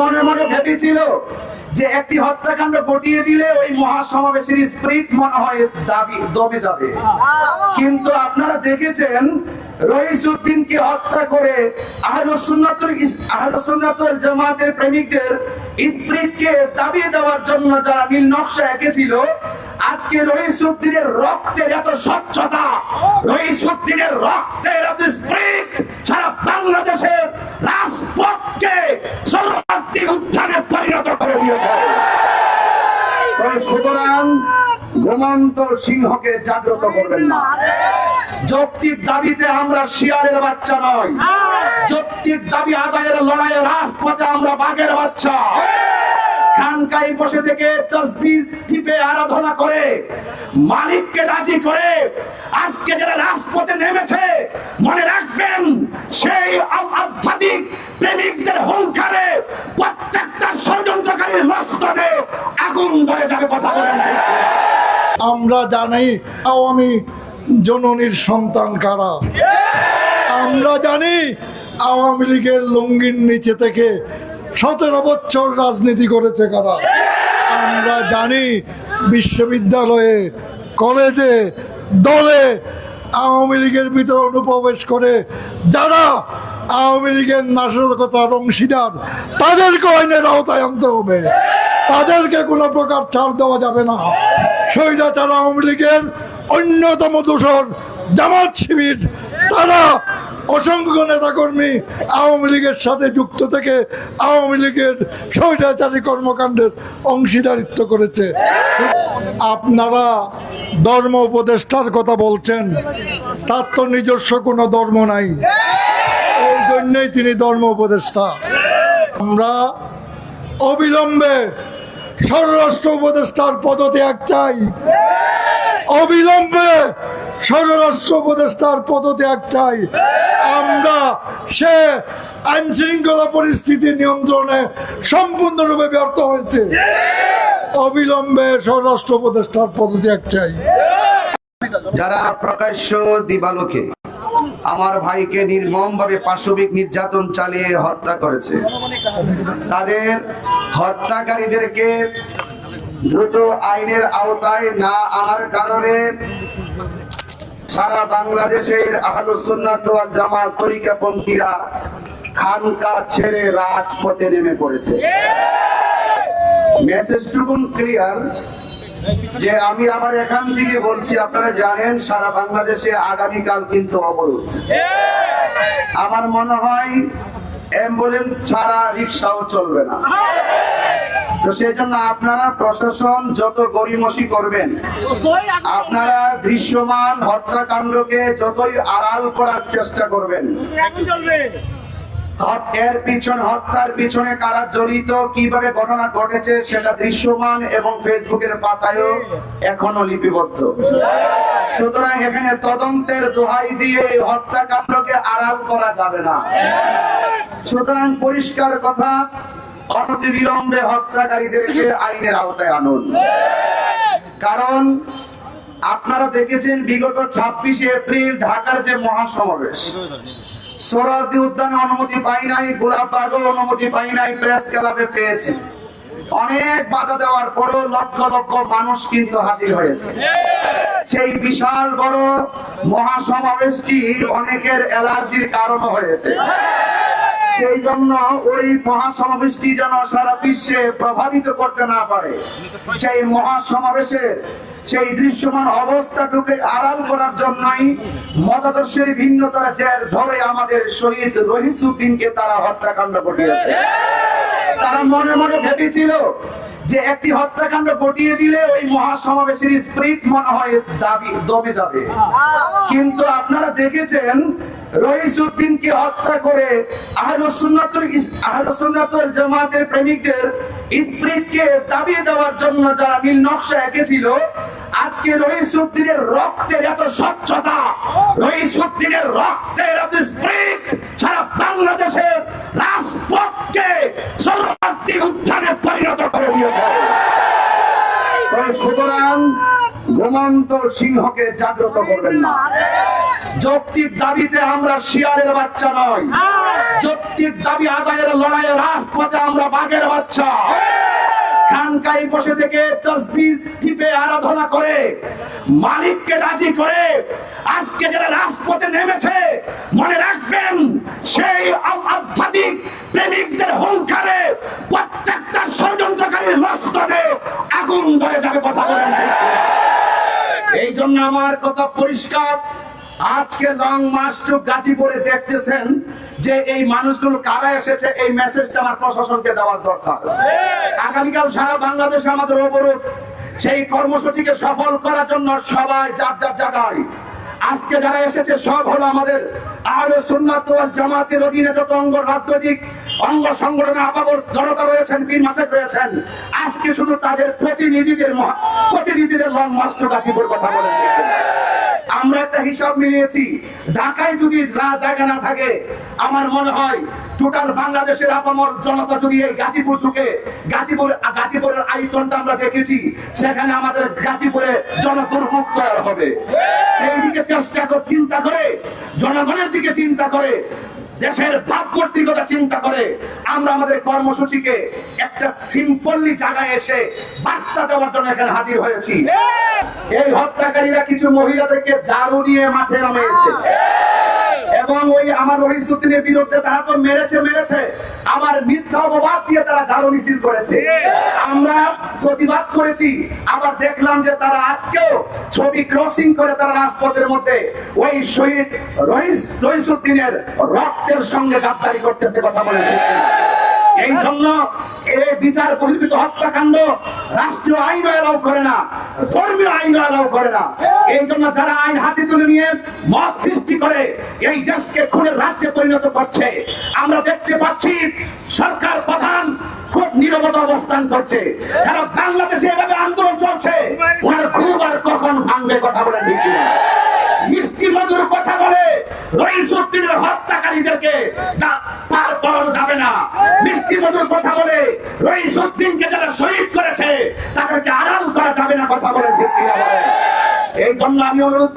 মনে মনে ভেবেছিল যে একটি হত্যাকাণ্ড ঘটিয়ে দিলে ওই মহাসমাবেশের স্প্রিট মনে হয় দাবি দমে যাবে। কিন্তু আপনারা দেখেছেন হত্যা করে জামাতের প্রেমিকদের স্প্রিটকে দেওয়ার জন্য যারা নীল নকশা এঁকেছিল, আজকে রইসুদ্দিনের রক্তের এত স্বচ্ছতা রইসুদ্দিনের রক্তের এত স্প্রিট বাংলাদেশের রাজপথকে উত্থানে পরিণত করে দিয়েছে। সুতরাং ঘুমন্ত সিংহকে জাগ্রত করবেন না। যৌক্তিক দাবিতে আমরা শিয়ালের বাচ্চা নয় যৌক্তিক দাবি আদায়ের লড়াইয়ে রাজপথে আমরা বাঘের বাচ্চা। খানকাই বসে থেকে তসবির টিপে আরাধনা করে মালিককে রাজি করে আজকে যারা রাজপথে নেমেছে মনে রাখবেন সেই আধ্যাত্মিক প্রেমিকদের হুঙ্কারে প্রত্যেকটা ষড়যন্ত্রকারীর মস্তকে আগুন ধরে যাবে কথা বলেন। আমরা জানি আওয়ামী জননীর সন্তান কারা। আমরা জানি আওয়ামী লীগের লুঙ্গির নিচে থেকে সতেরো বছর রাজনীতি করেছে কারা? আমরা জানি বিশ্ববিদ্যালয়ে, কলেজে, দলে আওয়ামী লীগের ভিতরে অনুপ্রবেশ করে যারা আওয়ামী লীগের নাশকতার অংশীদার, তাদেরকে আইনের আওতায় আনতে হবে। তাদেরকে কোনো প্রকার ছাড় দেওয়া যাবে না। স্বৈরাচার আওয়ামী লীগের অন্যতম দূষণ জামাত শিবির, তারা অসংখ্য নেতাকর্মী আওয়ামী লীগের সাথে যুক্ত থেকে আওয়ামী লীগের স্বৈরাচারী কর্মকাণ্ডের অংশীদারিত্ব করেছে। আপনারা ধর্ম উপদেষ্টার কথা বলছেন, তার তো নিজস্ব কোনো ধর্ম নাই। এই জন্যই তিনি ধর্ম উপদেষ্টা। আমরা অবিলম্বে স্বরাষ্ট্র উপদেষ্টার পদত্যাগ চাই। অবিলম্বে স্বরাষ্ট্র উপদেষ্টার পদত্যাগ চাই। আমরা সে আইন শৃঙ্খলা পরিস্থিতি নিয়ন্ত্রণে সম্পূর্ণরূপে ব্যর্থ হয়েছে। অবিলম্বে স্বরাষ্ট্র উপদেষ্টার পদত্যাগ চাই। যারা প্রকাশ্য দিবালোকে আমার ভাইকে নির্মমভাবে পাশবিক নির্যাতন চালিয়ে হত্যা করেছে, তাদের হত্যাকারীদেরকে দ্রুত আইনের আওতায় না আনার কারণে সারা বাংলাদেশের ওয়াল জামাত তরিকাপন্থীরা খানকা ছেড়ে রাজপথে নেমে পড়েছে। মেসেজটুকুন ক্লিয়ার যে আমি আবার এখান থেকে বলছি, আপনারা জানেন সারা বাংলাদেশে আগামীকাল কিন্তু অবরোধ। আমার মনে হয় অ্যাম্বুলেন্স ছাড়া রিক্সাও চলবে না। তো সেই জন্য আপনারা প্রশাসন যত গরিমসি করবেন আপনারা দৃশ্যমান হত্যাকাণ্ডকে যতই আড়াল করার চেষ্টা করবেন। এর পিছনে হত্যার পিছনে কারা জড়িত কীভাবে ঘটনা ঘটেছে সেটা দৃশ্যমান এবং ফেসবুকের পাতায়ও এখনও লিপিবদ্ধ। সুতরাং এখানে তদন্তের দোহাই দিয়ে হত্যাকাণ্ডকে আড়াল করা যাবে না। সুতরাং পরিষ্কার কথা অনতিবিলম্বে হত্যাকারীদেরকে আইনের আওতায় আনুন। কারণ আপনারা দেখেছেন, বিগত ছাব্বিশে এপ্রিল ঢাকার যে মহাসমাবেশ, সোহরাওয়ার্দী উদ্যানে অনুমতি পাই নাই গোলাপবাগও অনুমতি পাই নাই, প্রেস ক্লাবে পেয়েছে। অনেক বাধা দেওয়ার পরও লক্ষ লক্ষ মানুষ কিন্তু হাজির হয়েছে। সেই বিশাল বড় মহাসমাবেশটি অনেকের অ্যালার্জির কারণ হয়েছে। সেই জন্য ওই মহাসমাবেশটি যেন সারা বিশ্বে প্রভাবিত করতে না পারে। সেই মহাসমাবেশের সেই দৃশ্যমান অবস্থাটুকে আড়াল করার জন্যই মতাদর্শের ভিন্নতারা জের ধরে আমাদের শহীদ রহিসুদ্দিনকে তারা হত্যাকাণ্ড ঘটিয়েছে। তারা মনে মনে ভেবেছিল যে একটি হত্যাকাণ্ড ঘটিয়ে দিলে ওই মহাসমাবেশের স্প্রিট মনে হয় দাবি দমে যাবে। কিন্তু আপনারা দেখেছেন রইসুদ্দিনকে হত্যা করে জামাতের প্রেমিকদের দাবিয়ে দেওয়ার জন্য যারা নীল নকশা এঁকেছিল, আজকে রক্তের এত স্বচ্ছতা রইসুদ্দিনের রক্তের এত স্প্রিট সারা বাংলাদেশের রাজপথকে সর্বাত্মিক উত্থানে পরিণত করে দিয়েছে। সুতরাং ঘুমন্ত সিংহকে জাগ্রত করবেন না। যৌক্তিক দাবিতে আমরা শিয়ালের বাচ্চা নয় যৌক্তিক দাবি আদায়ের লড়াইয়ে রাজপথে আমরা বাঘের বাচ্চা। খানকাই বসে থেকে তসবির টিপে আরাধনা করে, মালিককে রাজি করে আজকে যারা রাজপথে নেমেছে, মনে রাখবেন সেই আধ্যাত্মিক প্রেমিকদের হুঙ্কারে প্রত্যেকটা ষড়যন্ত্রকারীর মস্তকে আগুন ধরে যাবে কথা বলেন। জন্য আমার কথা পরিষ্কার। আজকে লং মার্চ টু গাজীপুরে দেখতেছেন যে এই মানুষগুলো কারা এসেছে, এই মেসেজটা আমার প্রশাসনকে দেওয়ার দরকার। আগামীকাল সারা বাংলাদেশে আমাদের অবরোধ, সেই কর্মসূচিকে সফল করার জন্য সবাই যার যার জায়গায়। আজকে যারা এসেছে, সব হলো আমাদের আহলে সুন্নাত জামাতের অধীনে যত অঙ্গ রাজনৈতিক অঙ্গ সংগঠনের আপাবর জনতা রয়েছেন পীর মাসেক রয়েছেন। আজকে শুধু তাদের প্রতিনিধিদের প্রতিনিধিদের লং মাস্টার গাজীপুর কথা বলেন আমরা একটা হিসাব মিলিয়েছি, ঢাকায় যদি না জায়গা না থাকে, আমার মনে হয় টোটাল বাংলাদেশের আপামর জনতা যদি এই গাজীপুর ঢুকে, গাজীপুর গাজীপুরের আয়তনটা আমরা দেখেছি, সেখানে আমাদের গাজীপুরে জনদুর্ভোগ তৈরি হবে। সেই দিকে চেষ্টা চিন্তা করে, জনগণের দিকে চিন্তা করে দেশের ভাবমূর্তির কথা চিন্তা করে আমরা আমাদের কর্মসূচিকে একটা সিম্পলি জায়গায় এসে বার্তা দেওয়ার জন্য এখানে হাজির হয়েছি। এই হত্যাকারীরা কিছু মহিলাদেরকে দারু নিয়ে মাঠে নামিয়েছে। ওই আমার বিরুদ্ধে তারা তো মেরেছে মেরেছে। আমার মিথ্যা অপবাদ দিয়ে তারা মিছিল করেছে। আমরা প্রতিবাদ করেছি, আবার দেখলাম যে তারা আজকেও ছবি ক্রসিং করে তারা রাজপথের মধ্যে ওই শহীদ রহিস রহিসুদ্দিনের রক্তের সঙ্গে গাদ্দারি করতেছে কথা বলে। এই জন্য এই বিচার বহির্ভূত হত্যাকাণ্ড রাষ্ট্রীয় আইন এলাও করে না, ধর্মীয় আইন এলাও করে না। এই জন্য যারা আইন হাতে তুলে নিয়ে মত সৃষ্টি করে, এই দেশকে খুনের রাজ্যে পরিণত করছে, আমরা দেখতে পাচ্ছি সরকার প্রধান খুব নিরবতা অবস্থান করছে। যারা বাংলাদেশে এভাবে আন্দোলন চলছে, ওনার খুব আর কখন ভাঙবে কথা বলে কিনা? মিষ্টি মধুর কথা বলে রইসুদ্দিনের হত্যাকারীদেরকে পার পাওয়ানো যাবে না মিষ্টি মধুর কথা বলে রইসুদ্দিনকে যারা শহীদ করেছে, তাদেরকে আড়াল করা যাবে না, কথা বলে? এই জন্য আমি অনুরোধ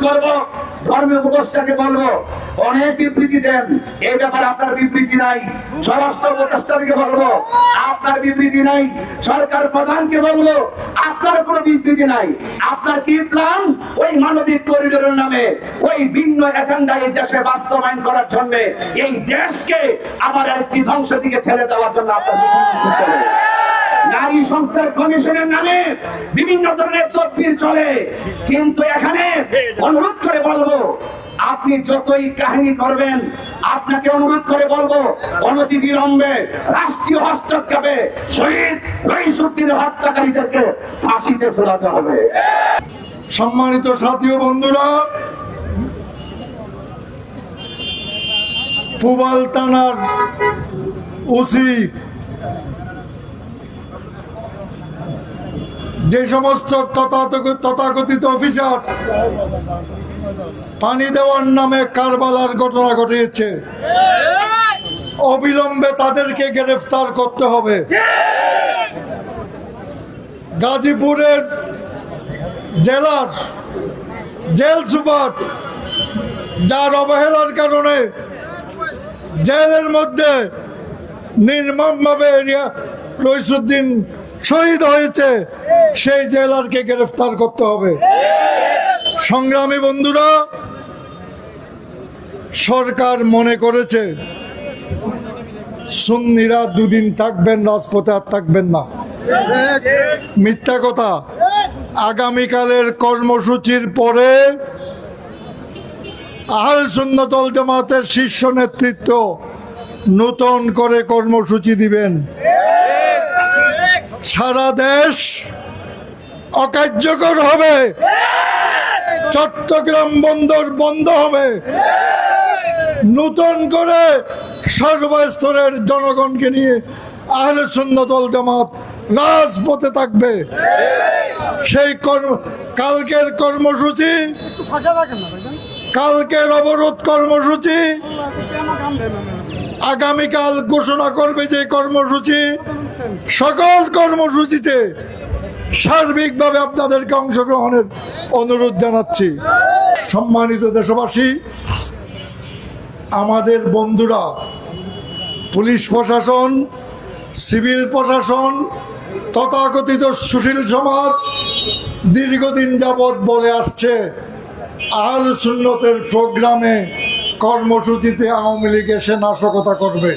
আপনার বিবৃতি নাই। সরকার প্রধানকে বলব, আপনার কোনো বিবৃতি নাই। আপনার কি প্ল্যান ওই মানবিক করিডোরের নামে, ওই ভিন্ন এজেন্ডা এই দেশে বাস্তবায়ন করার জন্য এই দেশকে আবার একটি ধ্বংসের দিকে ঠেলে দেওয়ার জন্য আপনার। নারী সংস্কার কমিশনের নামে বিভিন্ন ধরনের তদবির চলে। কিন্তু এখানে অনুরোধ করে বলব, আপনি যতই কাহিনী করবেন, আপনাকে অনুরোধ করে বলব, অনতি বিলম্বে রাষ্ট্রীয় হস্তক্ষেপে শহীদ রহিসুদ্দিনের হত্যাকারীদেরকে ফাঁসিতে ঝোলাতে হবে। সম্মানিত সাথী বন্ধুরা, পুবাল থানার ওসি যে সমস্ত তথাকথিত অফিসার পানি দেওয়ার নামে কারবালার ঘটনা ঘটিয়েছে, অবিলম্বে তাদেরকে গ্রেফতার করতে হবে। গাজীপুরের জেলার জেল সুপার যার অবহেলার কারণে জেলের মধ্যে নির্মমভাবে এরিয়া রইসুদ্দিন শহীদ হয়েছে, সেই জেলারকে গ্রেফতার করতে হবে। সংগ্রামী বন্ধুরা, সরকার মনে করেছে, সুন্নিরা দুদিন থাকবেন, রাজপথে আর থাকবেন না। মিথ্যা কথা, আগামীকালের কর্মসূচির পরে আহল সুন্নতল জামাতের শীর্ষ নেতৃত্ব নূতন করে কর্মসূচি দিবেন। সারা দেশ অকার্যকর হবে। চট্টগ্রাম বন্দর বন্ধ হবে। নূতন করে সর্বস্তরের জনগণকে নিয়ে আহলে সুন্নতল জামাত রাজপথে থাকবে। সেই কর্ম, কালকের কর্মসূচি, কালকের অবরোধ কর্মসূচি আগামীকাল ঘোষণা করবে যে কর্মসূচি, সকল কর্মসূচিতে সার্বিকভাবে আপনাদেরকে অংশগ্রহণের অনুরোধ জানাচ্ছি। সম্মানিত দেশবাসী, আমাদের বন্ধুরা, পুলিশ প্রশাসন, সিভিল প্রশাসন, তথাকথিত সুশীল সমাজ দীর্ঘদিন যাবৎ বলে আসছে আল সুন্নতের প্রোগ্রামে কর্মসূচিতে আওয়ামী লীগ এসে নাশকতা করবে।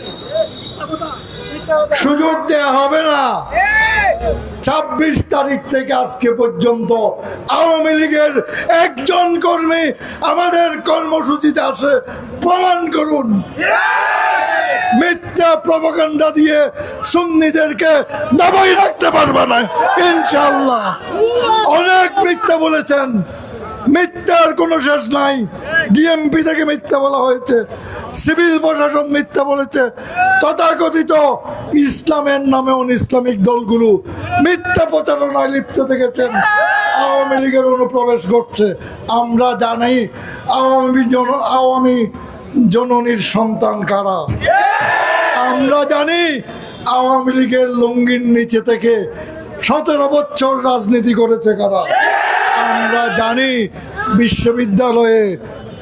সুযোগ দেয়া হবে না। ছাব্বিশ তারিখ থেকে আজকে পর্যন্ত আওয়ামী লীগের একজন কর্মী আমাদের কর্মসূচিতে আসে, প্রমাণ করুন। মিথ্যা প্রপাগান্ডা দিয়ে সুন্নিদেরকে দাবাই রাখতে পারবে না ইনশাল্লাহ অনেক মিথ্যা বলেছেন। মিথ্যার কোনো শেষ নাই। ডিএমপি থেকে মিথ্যা বলা হয়েছে। সিভিল প্রশাসন মিথ্যা বলেছে। তথাকথিত ইসলামের নামে ইসলামিক দলগুলো মিথ্যা প্রচারণায় লিপ্ত থেকেছেন। আওয়ামী লীগের অনুপ্রবেশ ঘটছে। আমরা জানি আওয়ামী জন, আওয়ামী জননীর সন্তান কারা? আমরা জানি আওয়ামী লীগের লুঙ্গির নিচে থেকে সতেরো বছর রাজনীতি করেছে কারা? আমরা জানি বিশ্ববিদ্যালয়ে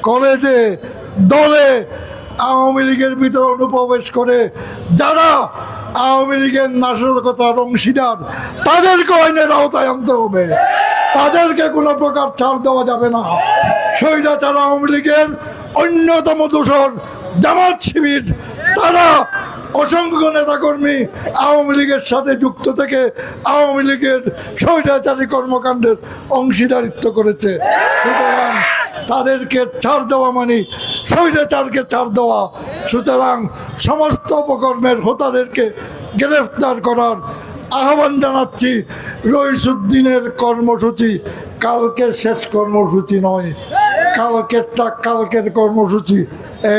কলেজে, দলে আওয়ামী লীগের ভিতরে অনুপ্রবেশ করে যারা আওয়ামী লীগের নাশকতার অংশীদার, তাদেরকে আইনের আওতায় আনতে হবে। তাদেরকে কোনো প্রকার ছাড় দেওয়া যাবে না। স্বৈরাচার আওয়ামী লীগের অন্যতম দূষণ জামাত শিবির, তারা অসংখ্য নেতাকর্মী আওয়ামী লীগের সাথে যুক্ত থেকে আওয়ামী লীগের স্বৈরাচারী কর্মকাণ্ডের অংশীদারিত্ব করেছে। সুতরাং তাদেরকে ছাড় দেওয়া মানে স্বৈরাচারকে ছাড় দেওয়া। সুতরাং সমস্ত উপকর্মের হোতাদেরকে গ্রেফতার করার আহ্বান জানাচ্ছি। রইসুদ্দিনের কর্মসূচি কালকের শেষ কর্মসূচি নয়, কালকেরটা কালকের কর্মসূচি।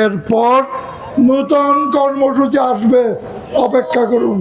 এরপর নতুন কর্মসূচি আসবে। অপেক্ষা করুন।